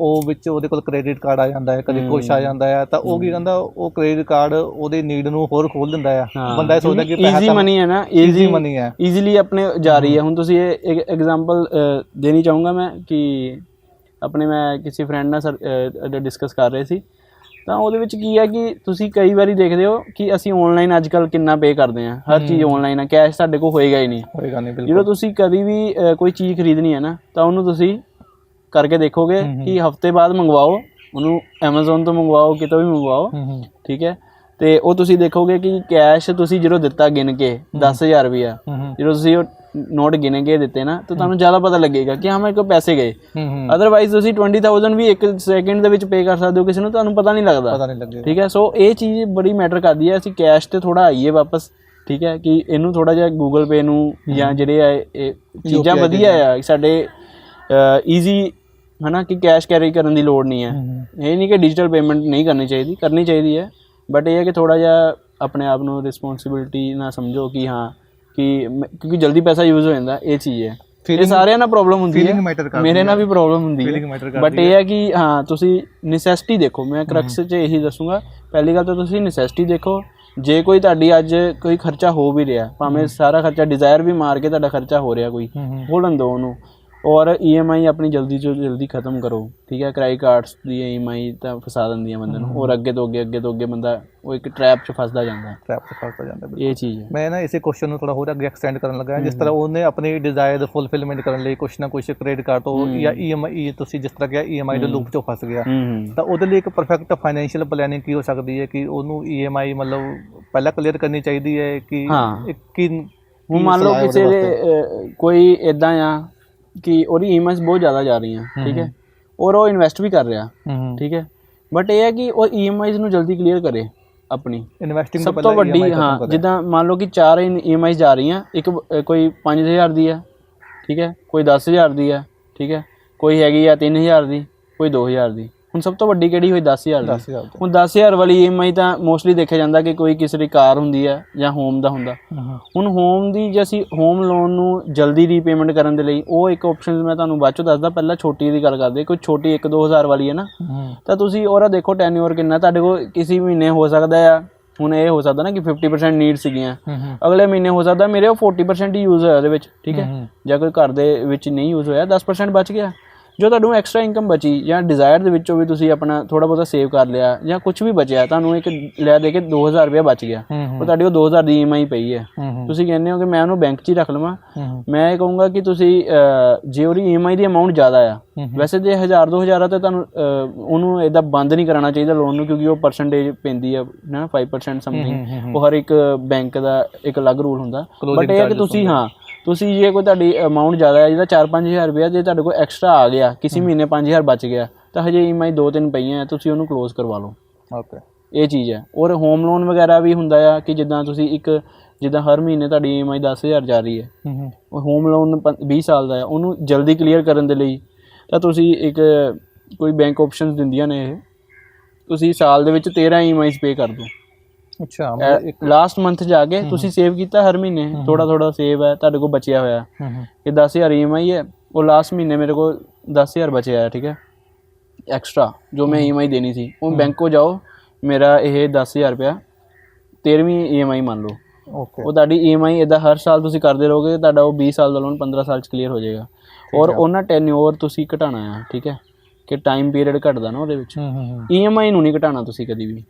ਉਹ ਵਿੱਚ ਉਹਦੇ ਕੋਲ ਕ੍ਰੈਡਿਟ ਕਾਰਡ ਆ ਜਾਂਦਾ ਹੈ ਕਦੇ ਕੁਛ ਆ ਜਾਂਦਾ ਹੈ ਤਾਂ ਉਹ ਕੀ ਕਹਿੰਦਾ ਉਹ ਕ੍ਰੈਡਿਟ ਕਾਰਡ ਉਹਦੇ ਨੀਡ ਨੂੰ ਹੋਰ ਖੋਲ ਦਿੰਦਾ ਹੈ। ਬੰਦਾ ਇਹ ਸੋਚਦਾ ਕਿ ਪੈਸਾ ਈਜ਼ੀ ਮਨੀ ਹੈ ਨਾ ਈਜ਼ੀ ਮਨੀ ਹੈ। ਈਜ਼ੀਲੀ ਆਪਣੇ ਜਾ ਰਹੀ ਹੈ। ਹੁਣ ਤੁਸੀਂ ਇਹ ਇੱਕ ਐਗਜ਼ਾਮਪਲ ਦੇਣੀ ਚਾਹੂੰਗਾ ਮੈਂ ਕਿ ਆਪਣੇ ਮੈਂ ਕਿਸੇ ਫਰੈਂਡ ਨਾਲ ਡਿਸਕਸ ਕਰ ਰਹੇ ਸੀ। ਤਾਂ ਉਹਦੇ ਵਿੱਚ ਕੀ ਹੈ ਕਿ ਤੁਸੀਂ ਕਈ ਵਾਰੀ ਦੇਖਦੇ ਹੋ ਕਿ ਅਸੀਂ ਆਨਲਾਈਨ ਅੱਜਕੱਲ ਕਿੰਨਾ ਪੇ ਕਰਦੇ ਹਾਂ। ਹਰ ਚੀਜ਼ ਆਨਲਾਈਨ ਹੈ ਕੈਸ਼ ਸਾਡੇ ਕੋਲ ਹੋਏਗਾ ਹੀ ਨਹੀਂ। ਹੋਏਗਾ ਨਹੀਂ ਜਦੋਂ ਬਿਲਕੁਲ। ਤੁਸੀਂ ਕਦੀ ਵੀ ਕੋਈ ਚੀਜ਼ ਖਰੀਦਣੀ ਹੈ ਨਾ ਤਾਂ ਉਹਨੂੰ ਤੁਸੀਂ ਕਰਕੇ ਦੇਖੋਗੇ ਕਿ ਹਫ਼ਤੇ ਬਾਅਦ ਮੰਗਵਾਓ ਉਹਨੂੰ Amazon ਤੋਂ ਮੰਗਵਾਓ ਕਿਤੋਂ ਵੀ ਮੰਗਵਾਓ ਠੀਕ ਹੈ? ਤੇ ਉਹ ਤੁਸੀਂ ਦੇਖੋਗੇ ਕਿ ਕੈਸ਼ ਤੁਸੀਂ ਜਦੋਂ ਦਿੱਤਾ ਗਿਣ ਕੇ 10000 ਰੁਪਇਆ ਜਦੋਂ ਤੁਸੀਂ ਉਹ ਨੋਟ ਗਿਣ ਕੇ ਦਿੱਤੇ ਨਾ ਤਾਂ ਤੁਹਾਨੂੰ ਜ਼ਿਆਦਾ ਪਤਾ ਲੱਗੇਗਾ ਕਿ ਹਾਂ ਮੇਰੇ ਕੋਲ ਪੈਸੇ ਗਏ। ਅਦਰਵਾਈਜ਼ ਤੁਸੀਂ 20000 ਵੀ ਇੱਕ ਸੈਕਿੰਡ ਦੇ ਵਿੱਚ ਪੇ ਕਰ ਸਕਦੇ ਹੋ ਕਿਸੇ ਨੂੰ ਤੁਹਾਨੂੰ ਪਤਾ ਨਹੀਂ ਲੱਗਦਾ। ਪਤਾ ਨਹੀਂ ਲੱਗੇਗਾ। ਠੀਕ ਹੈ? ਸੋ ਇਹ ਚੀਜ਼ ਬੜੀ ਮੈਟਰ ਕਰਦੀ ਹੈ ਅਸੀਂ ਕੈਸ਼ ਤੇ ਥੋੜਾ ਆਈਏ ਵਾਪਸ ਠੀਕ ਹੈ? ਕਿ ਇਹਨੂੰ ਥੋੜਾ ਜਿਹਾ ਗੂਗਲ ਪੇ ਨੂੰ ਜਾਂ ਜਿਹੜੇ ਆ ਇਹ ਚੀਜ਼ਾਂ ਵਧੀਆ ਆ ਸਾਡੇ ਈਜ਼ੀ ਹਨਾ ਕਿ ਕੈਸ਼ ਕੈਰੀ ਕਰਨ ਦੀ ਲੋੜ ਨਹੀਂ ਹੈ। ਇਹ ਨਹੀਂ ਕਿ ਡਿਜੀਟਲ ਪੇਮੈਂਟ ਨਹੀਂ ਕਰਨੀ ਚਾਹੀਦੀ ਕਰਨੀ ਚਾਹੀਦੀ ਹੈ। ਬਟ ਇਹ ਹੈ ਕਿ ਥੋੜਾ ਜਿਹਾ ਆਪਣੇ ਆਪ ਨੂੰ ਰਿਸਪੌਂਸਿਬਿਲਟੀ ਨਾ ਸਮਝੋ ਕਿ ਹਾਂ ਕਿ ਕਿਉਂਕਿ ਜਲਦੀ ਪੈਸਾ ਯੂਜ਼ ਹੋ ਜਾਂਦਾ ਇਹ ਚੀਜ਼ ਹੈ। ਇਹ ਸਾਰਿਆਂ ਨਾਲ ਪ੍ਰੋਬਲਮ ਹੁੰਦੀ ਹੈ। ਮੇਰੇ ਨਾਲ ਵੀ ਪ੍ਰੋਬਲਮ ਹੁੰਦੀ ਹੈ। ਬਟ ਇਹ ਹੈ। ਕਿ ਹਾਂ ਤੁਸੀਂ ਨੈਸੈਸਿਟੀ ਦੇਖੋ। ਮੈਂ ਕ੍ਰਕਸ 'ਚ ਇਹੀ ਦੱਸੂੰਗਾ। ਪਹਿਲੀ ਗੱਲ ਤਾਂ ਤੁਸੀਂ ਨੈਸੈਸਿਟੀ ਦੇਖੋ। ਜੇ ਕੋਈ ਤੁਹਾਡੀ ਅੱਜ ਕੋਈ ਖਰਚਾ ਹੋ ਵੀ ਰਿਹਾ ਭਾਵੇਂ ਸਾਰਾ ਖਰਚਾ ਡਿਜ਼ਾਇਰ ਵੀ ਮਾਰ ਕੇ ਤੁਹਾਡਾ ਖਰਚਾ ਹੋ ਰਿਹਾ ਕੋਈ ਹੋਲਣ ਦਿਓ ਉਹਨੂੰ। ਔਰ ਈਐਮਆਈ ਆਪਣੀ ਜਲਦੀ ਤੋਂ ਜਲਦੀ ਖਤਮ ਕਰੋ ਠੀਕ ਹੈ? ਕ੍ਰੈਡਿਟ ਕਾਰਡਸ ਦੀ ਈਐਮਆਈ ਤਾਂ ਫਸਾ ਦਿੰਦੀਆਂ ਬੰਦੇ ਨੂੰ। ਔਰ ਅੱਗੇ ਤੋਂ ਅੱਗੇ ਅੱਗੇ ਤੋਂ ਅੱਗੇ ਬੰਦਾ ਉਹ ਇੱਕ ਟ੍ਰੈਪ 'ਚ ਫਸਦਾ ਜਾਂਦਾ। ਟ੍ਰੈਪ ਤੇ ਫਸ ਜਾਂਦਾ ਬਿਲਕੁਲ। ਇਹ ਚੀਜ਼ ਹੈ। ਮੈਂ ਨਾ ਇਸੇ ਕੁਐਸਚਨ ਨੂੰ ਥੋੜਾ ਹੋਰ ਅੱਗੇ ਐਕਸਟੈਂਡ ਕਰਨ ਲੱਗਾ ਹਾਂ। ਜਿਸ ਤਰ੍ਹਾਂ ਉਹਨੇ ਆਪਣੀ ਡਿਜ਼ਾਇਰ ਫੁੱਲਫਿਲਮੈਂਟ ਕਰਨ ਲਈ ਕੁਛ ਨਾ ਕੁਛ ਕ੍ਰੈਡਿਟ ਕਾਰਡ ਤੋਂ ਜਾਂ ਈਐਮਆਈ ਤੁਸੀਂ ਜਿਸ ਤਰ੍ਹਾਂ ਕਿਹਾ ਈਐਮਆਈ ਦੇ ਲੂਪ 'ਚੋਂ ਫਸ ਗਿਆ। ਹੂੰ ਹੂੰ। ਤਾਂ ਉਹਦੇ ਲਈ ਇੱਕ ਪਰਫੈਕਟ ਫਾਈਨੈਂਸ਼ੀਅਲ ਪਲੈਨਿੰਗ ਕੀ ਹੋ ਸਕਦੀ ਹੈ ਕਿ ਉਹਨੂੰ ਈਐਮਆਈ ਮਤਲਬ ਪਹਿਲਾਂ ਕਲੀਅਰ ਕਰਨੀ ਚਾਹੀਦੀ ਹੈ ਕਿ ਹਾਂ। ਕੀ ਹੁਣ ਮੰਨ ਲਓ ਕਿਸੇ ਦੇ ਕੋਈ ਇਦਾਂ ਆ ਕਿ ਉਹਦੀ ਈਐਮਆਈਸ ਬਹੁਤ ਜ਼ਿਆਦਾ ਜਾ ਰਹੀਆਂ ਠੀਕ ਹੈ? ਔਰ ਉਹ ਇਨਵੈਸਟ ਵੀ ਕਰ ਰਿਹਾ ਠੀਕ ਹੈ? ਬਟ ਇਹ ਹੈ ਕਿ ਉਹ ਈਐਮਆਈਸ ਨੂੰ ਜਲਦੀ ਕਲੀਅਰ ਕਰੇ ਆਪਣੀ। ਇਨਵੈਸਟਿੰਗ ਸਭ ਤੋਂ ਵੱਡੀ ਹਾਂ ਜਿੱਦਾਂ ਮੰਨ ਲਓ ਕਿ ਚਾਰ ਈਐਮਆਈ ਜਾ ਰਹੀਆਂ ਇੱਕ ਕੋਈ 5000 ਦੀ ਹੈ ਠੀਕ ਹੈ? ਕੋਈ 10000 ਦੀ ਹੈ ਠੀਕ ਹੈ? ਕੋਈ ਹੈਗੀ ਆ 3000 ਦੀ ਕੋਈ 2000 ਦੀ। ਹੁਣ ਸਭ ਤੋਂ ਵੱਡੀ ਕਿਹੜੀ ਹੋਈ? 10000 ਦੀ। 10000 ਦਾ। ਹੁਣ 10000 ਵਾਲੀ ਈਐਮਆਈ ਤਾਂ ਮੋਸਟਲੀ ਦੇਖਿਆ ਜਾਂਦਾ ਕਿ ਕੋਈ ਕਿਸੇ ਦੀ ਕਾਰ ਹੁੰਦੀ ਹੈ ਜਾਂ ਹੋਮ ਦਾ ਹੁੰਦਾ। ਹੁਣ ਹੋਮ ਦੀ ਜੇ ਅਸੀਂ ਹੋਮ ਲੋਨ ਨੂੰ ਜਲਦੀ ਰੀਪੇਮੈਂਟ ਕਰਨ ਦੇ ਲਈ ਉਹ ਇੱਕ ਆਪਸ਼ਨ ਮੈਂ ਤੁਹਾਨੂੰ ਬਾਅਦ ਚੋਂ ਦੱਸਦਾ ਪਹਿਲਾਂ ਛੋਟੀ ਦੀ ਗੱਲ ਕਰਦੇ ਕੋਈ ਛੋਟੀ 1-2000 ਵਾਲੀ ਹੈ ਨਾ। ਤਾਂ ਤੁਸੀਂ ਉਹਦਾ ਦੇਖੋ ਟੈਨਿਓਰ ਕਿੰਨਾ ਤੁਹਾਡੇ ਕੋਲ ਕਿਸੇ ਮਹੀਨੇ ਹੋ ਸਕਦਾ ਆ। ਹੁਣ ਇਹ ਹੋ ਸਕਦਾ ਨਾ ਕਿ 50% ਨੀਡ ਸੀਗੀਆਂ। ਅਗਲੇ ਮਹੀਨੇ ਹੋ ਸਕਦਾ ਮੇਰੇ ਉਹ 40% ਹੀ ਯੂਜ਼ ਹੋਇਆ ਉਹਦੇ ਵਿੱਚ ਠੀਕ ਹੈ? ਜਾਂ ਕੋਈ ਘਰ ਦੇ ਵਿੱਚ ਨਹੀਂ ਯੂਜ਼ ਹੋਇਆ 10% ਬਚ ਗਿਆ। ਜੋ ਤੁਹਾਨੂੰ ਐਕਸਟਰਾ ਇਨਕਮ ਬਚੀ ਜਾਂ ਡਿਜ਼ਾਇਰ ਦੇ ਵਿੱਚੋਂ ਵੀ ਤੁਸੀਂ ਆਪਣਾ ਥੋੜਾ ਬਹੁਤਾ ਸੇਵ ਕਰ ਲਿਆ ਜਾਂ ਕੁਝ ਵੀ ਬਚਿਆ ਤੁਹਾਨੂੰ ਇੱਕ ਲੈ ਦੇ ਕੇ 2000 ਰੁਪਏ ਬਚ ਗਿਆ। ਉਹ ਤੁਹਾਡੀ ਉਹ 2000 ਦੀ ਈਐਮਆਈ ਪਈ ਹੈ। ਤੁਸੀਂ ਕਹਿੰਦੇ ਹੋ ਕਿ ਮੈਂ ਉਹਨੂੰ ਬੈਂਕ 'ਚ ਹੀ ਰੱਖ ਲਵਾਂ। ਮੈਂ ਇਹ ਕਹੂੰਗਾ ਕਿ ਤੁਸੀਂ ਜੇ ਉਹਦੀ ਈਐਮਆਈ ਦੀ ਅਮਾਉਂਟ ਜ਼ਿਆਦਾ ਆ ਵੈਸੇ ਜੇ 1000 2000 ਆ ਤਾਂ ਤੁਹਾਨੂੰ ਉਹਨੂੰ ਇਦਾਂ ਬੰਦ ਨਹੀਂ ਕਰਾਉਣਾ ਚਾਹੀਦਾ ਲੋਨ ਨੂੰ ਕਿਉਂਕਿ ਉਹ ਪਰਸੈਂਟੇਜ ਪੈਂਦੀ ਆ ਨਾ 5% ਸਮਥਿੰਗ ਉਹ ਹਰ ਇੱਕ ਬੈਂਕ ਦਾ ਇੱਕ ਅਲੱਗ ਰੂਲ ਹੁੰਦਾ। ਬਟ ਇਹ ਕਿ ਤੁਸੀਂ ਹਾਂ ਤੁਸੀਂ ਜੇ ਕੋਈ ਤੁਹਾਡੀ ਅਮਾਉਂਟ ਜ਼ਿਆਦਾ ਹੈ ਜਿਹਦਾ 4-5000 ਰੁਪਇਆ ਜੇ ਤੁਹਾਡੇ ਕੋਲ ਐਕਸਟਰਾ ਆ ਗਿਆ ਕਿਸੇ ਮਹੀਨੇ 5000 ਬਚ ਗਿਆ ਤਾਂ ਹਜੇ ਈਐਮਆਈ ਦੋ ਤਿੰਨ ਪਈਆਂ ਆ, ਤੁਸੀਂ ਉਹਨੂੰ ਕਲੋਜ਼ ਕਰਵਾ ਲਓ। ਓਕੇ ਇਹ ਚੀਜ਼ ਹੈ। ਔਰ ਹੋਮ ਲੋਨ ਵਗੈਰਾ ਵੀ ਹੁੰਦਾ ਆ ਕਿ ਜਿੱਦਾਂ ਤੁਸੀਂ ਇੱਕ ਜਿੱਦਾਂ ਹਰ ਮਹੀਨੇ ਤੁਹਾਡੀ ਈਐਮਆਈ 10000 ਜਾ ਰਹੀ ਹੈ। ਉਹ ਹੋਮ ਲੋਨ 20 ਸਾਲ ਦਾ ਹੈ ਉਹਨੂੰ ਜਲਦੀ ਕਲੀਅਰ ਕਰਨ ਦੇ ਲਈ ਤਾਂ ਤੁਸੀਂ ਇੱਕ ਕੋਈ ਬੈਂਕ ਆਪਸ਼ਨਸ ਦਿੰਦੀਆਂ ਨੇ ਇਹ। ਤੁਸੀਂ ਸਾਲ ਦੇ ਵਿੱਚ 13 ਈਐਮਆਈਸ ਪੇ ਕਰ ਦਿਓ। ਅੱਛਾ ਲਾਸਟ ਮੰਥ ਜਾ ਕੇ ਤੁਸੀਂ ਸੇਵ ਕੀਤਾ ਹਰ ਮਹੀਨੇ ਥੋੜਾ ਥੋੜਾ ਸੇਵ ਹੈ ਤੁਹਾਡੇ ਕੋਲ ਬਚਿਆ ਹੋਇਆ। ਇਹ 10000 ਈਐਮਆਈ ਹੈ ਉਹ ਲਾਸਟ ਮਹੀਨੇ ਮੇਰੇ ਕੋਲ 10000 ਬਚਿਆ ਹੈ ਠੀਕ ਹੈ। ਐਕਸਟਰਾ ਜੋ ਮੈਂ ਈਐਮਆਈ ਦੇਣੀ ਸੀ ਉਹ ਬੈਂਕ ਕੋ ਜਾਓ ਮੇਰਾ ਇਹ 10000 ਰੁਪਇਆ 13ਵੀਂ ਈਐਮਆਈ ਮੰਨ ਲਓ। ਓਕੇ ਉਹ ਤੁਹਾਡੀ ਈਐਮਆਈ ਇਦਾਂ ਹਰ ਸਾਲ ਤੁਸੀਂ ਕਰਦੇ ਰਹੋਗੇ ਤੁਹਾਡਾ ਉਹ 20 ਸਾਲ ਦਾ ਲੋਨ 15 ਸਾਲ ਚ ਕਲੀਅਰ ਹੋ ਜਾਏਗਾ। ਔਰ ਉਹਨਾਂ ਟੈਨਿਓਰ ਤੁਸੀਂ ਘਟਾਣਾ ਹੈ ਠੀਕ ਹੈ। ਕਿ ਟਾਈਮ ਪੀਰੀਅਡ ਘਟਦਾ ਨਾ ਉਹਦੇ ਵਿੱਚ। ਹੂੰ ਹੂੰ ਹੂੰ। ਈਐਮਆਈ ਨੂੰ ਨਹੀਂ ਘਟਾਣਾ ਤੁਸੀਂ ਕਦੀ ਵੀ।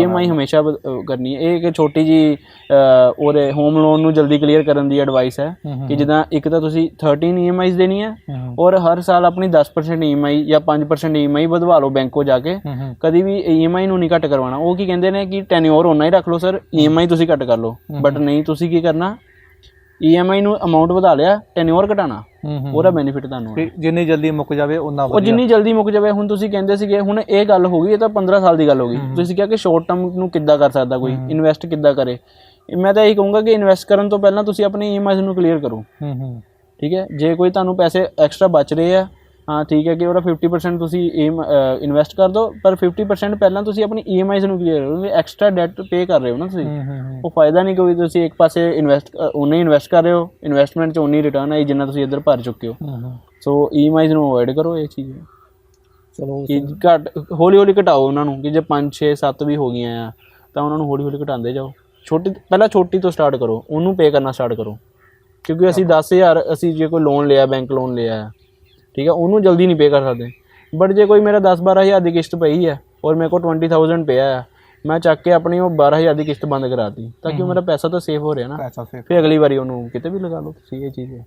ਈਐਮਆਈ ਹਮੇਸ਼ਾ ਵਧ- ਅਹ ਕਰਨੀ ਹੈ। ਇਹ ਇੱਕ ਛੋਟੀ ਜੀ ਉਹਦੇ ਹੋਮ ਲੋਨ ਨੂੰ ਜਲਦੀ ਕਲੀਅਰ ਕਰਨ ਦੀ ਐਡਵਾਈਸ ਹੈ ਕਿ ਜਿੱਦਾਂ ਇੱਕ ਤਾਂ ਤੁਸੀਂ 13 ਈਐਮਆਈਜ਼ ਦੇਣੀ ਹੈ ਔਰ ਹਰ ਸਾਲ ਆਪਣੀ 10% ਈਐਮਆਈ ਜਾਂ 5% ਈਐਮਆਈ ਵਧਵਾ ਲਓ ਬੈਂਕ ਕੋ ਜਾ ਕੇ। ਕਦੀ ਵੀ ਈਐਮਆਈ ਨੂੰ ਨਹੀਂ ਘੱਟ ਕਰਵਾਉਣਾ। ਉਹ ਕੀ ਕਹਿੰਦੇ ਨੇ ਕਿ ਟੈਨਿਓਰ ਹੋਣਾ ਹੀ ਰੱਖ ਲਓ ਸਰ। ਈਐਮਆਈ ਤੁਸੀਂ ਘੱਟ ਕਰ ਲਓ। ਬਟ ਨਹੀਂ ਤੁਸੀਂ ਕੀ ਕਰਨਾ? ਈਐਮਆਈ ਨੂੰ ਅਮਾਉਂਟ ਵਧਾ ਲਿਆ ਟੈਨਿਓਰ ਘਟਾਣਾ ਉਹਦਾ ਬੈਨੀਫਿਟ ਤੁਹਾਨੂੰ ਹੈ। ਜਿੰਨੀ ਜਲਦੀ ਮੁੱਕ ਜਾਵੇ ਉਨਾ ਉਹ ਵਧੀਆ। ਜਿੰਨੀ ਜਲਦੀ ਮੁੱਕ ਜਾਵੇ ਹੁਣ ਤੁਸੀਂ ਕਹਿੰਦੇ ਸੀਗੇ ਹੁਣ ਇਹ ਗੱਲ ਹੋ ਗਈ ਇਹ ਤਾਂ 15 ਸਾਲ ਦੀ ਗੱਲ ਹੋ ਗਈ। ਤੁਸੀਂ ਕਿਹਾ ਕਿ ਸ਼ਾਰਟ ਟਰਮ ਨੂੰ ਕਿੱਦਾਂ ਕਰ ਸਕਦਾ ਕੋਈ? ਇਨਵੈਸਟ ਕਿੱਦਾਂ ਕਰੇ? ਮੈਂ ਤਾਂ ਇਹੀ ਕਹੂੰਗਾ ਕਿ ਇਨਵੈਸਟ ਕਰਨ ਤੋਂ ਪਹਿਲਾਂ ਤੁਸੀਂ ਆਪਣੀ ਈਐਮਆਈ ਨੂੰ ਕਲੀਅਰ ਕਰੋ। ਹੂੰ ਹੂੰ। ਠੀਕ ਹੈ? ਜੇ ਕੋਈ ਤੁਹਾਨੂੰ ਪੈਸੇ ਐਕਸਟਰਾ ਬਚ ਰਹੇ ਆ ਹਾਂ ਠੀਕ ਹੈ ਕਿ ਉਹਦਾ 50% ਤੁਸੀਂ ਇਨਵੈਸਟ ਕਰ ਦਿਓ ਪਰ 50% ਪਹਿਲਾਂ ਤੁਸੀਂ ਆਪਣੀ ਈਐਮਆਈਜ਼ ਨੂੰ ਕਲੀਅਰ ਕਰੋ ਐਕਸਟਰਾ ਡੈਟ ਪੇ ਕਰ ਰਹੇ ਹੋ ਨਾ ਤੁਸੀਂ। ਉਹ ਫਾਇਦਾ ਨਹੀਂ ਕੋਈ ਤੁਸੀਂ ਇੱਕ ਪਾਸੇ ਇਨਵੈਸਟ ਉਹਨੇ ਇਨਵੈਸਟ ਕਰ ਰਹੇ ਹੋ ਇਨਵੈਸਟਮੈਂਟ 'ਚ ਉਨੀ ਰਿਟਰਨ ਆਈ ਜਿੰਨਾ ਤੁਸੀਂ ਇੱਧਰ ਭਰ ਚੁੱਕੇ ਹੋ। ਸੋ ਈਐਮਆਈਜ਼ ਨੂੰ ਅਵੋਇਡ ਕਰੋ ਇਹ ਚੀਜ਼। ਚਲੋ ਕਿ ਘਟ ਹੌਲੀ ਹੌਲੀ ਘਟਾਓ ਉਹਨਾਂ ਨੂੰ ਕਿ ਜੇ 5 6 7 ਵੀ ਹੋ ਗਈਆਂ ਆ ਤਾਂ ਉਹਨਾਂ ਨੂੰ ਹੌਲੀ ਹੌਲੀ ਘਟਾਉਂਦੇ ਜਾਓ। ਛੋਟੀ ਪਹਿਲਾਂ ਛੋਟੀ ਤੋਂ ਸਟਾਰਟ ਕਰੋ ਉਹਨੂੰ ਪੇ ਕਰਨਾ ਸਟਾਰਟ ਕਰੋ। ਕਿਉਂਕਿ ਅਸੀਂ 10000 ਅਸੀਂ ਜੇ ਕੋਈ ਲੋਨ ਲਿਆ ਬੈਂਕ ਲੋਨ ਲਿਆ ਹੈ, ਠੀਕ ਹੈ ਉਹਨੂੰ ਜਲਦੀ ਨਹੀਂ ਪੇ ਕਰ ਸਕਦੇ। ਬਟ ਜੇ ਕੋਈ ਮੇਰਾ 10 12000 ਦੀ ਕਿਸ਼ਤ ਪਈ ਹੈ ਔਰ ਮੇਰੇ ਕੋਲ 20000 ਪਿਆ ਹੈ ਮੈਂ ਚੱਕ ਕੇ ਆਪਣੀ ਉਹ 12000 ਦੀ ਕਿਸ਼ਤ ਬੰਦ ਕਰਾਤੀ ਤਾਂ ਕਿ ਉਹ ਮੇਰਾ ਪੈਸਾ ਤਾਂ ਸੇਵ ਹੋ ਰਿਹਾ ਨਾ। ਪੈਸਾ ਸੇਵ ਫਿਰ ਅਗਲੀ ਵਾਰੀ ਉਹਨੂੰ ਕਿਤੇ ਵੀ ਲਗਾ ਲਓ ਤੁਸੀਂ ਇਹ ਚੀਜ਼ ਹੈ